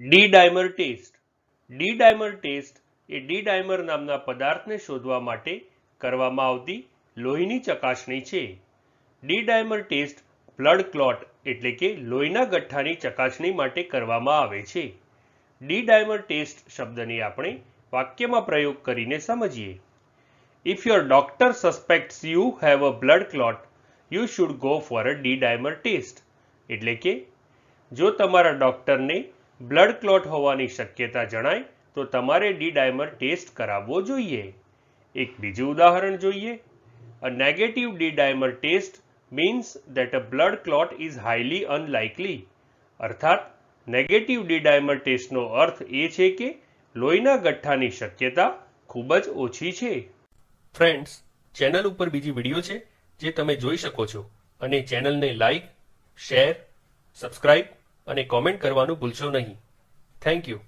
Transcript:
D dimer test D test એ D dimer નામના પદાર્થને શોધવા માટે કરવામાં આવતી લોહીની ચકાસણી છે. D dimer test blood clot એટલે કે લોહીના ગઠ્ઠાની ચકાસણી માટે કરવામાં આવે છે. ડી ડાયમર ટેસ્ટ શબ્દને આપણે વાક્યમાં પ્રયોગ કરીને સમજીએ. If your doctor suspects you have a blood clot you should go for a D dimer test એટલે કે, જો તમારા ડોક્ટરને બ્લડ ક્લોટ હોવાની શક્યતા જણાય તો તમારે ડી ડાયમર ટેસ્ટ કરાવવો જોઈએ. એક બીજું ઉદાહરણ જોઈએ. A negative D dimer test means that a blood clot is highly unlikely અર્થાત નેગેટિવ ડી ડાયમર ટેસ્ટનો અર્થ એ છે કે લોહીના ગઠ્ઠાની શક્યતા ખૂબ જ ઓછી છે. ફ્રેન્ડ્સ ચેનલ ઉપર બીજી વીડિયો છે જે તમે જોઈ શકો છો. અને ચેનલને લાઈક શેર સબસ્ક્રાઇબ અને કોમેન્ટ કરવાનું ભૂલશો નહીં. Thank you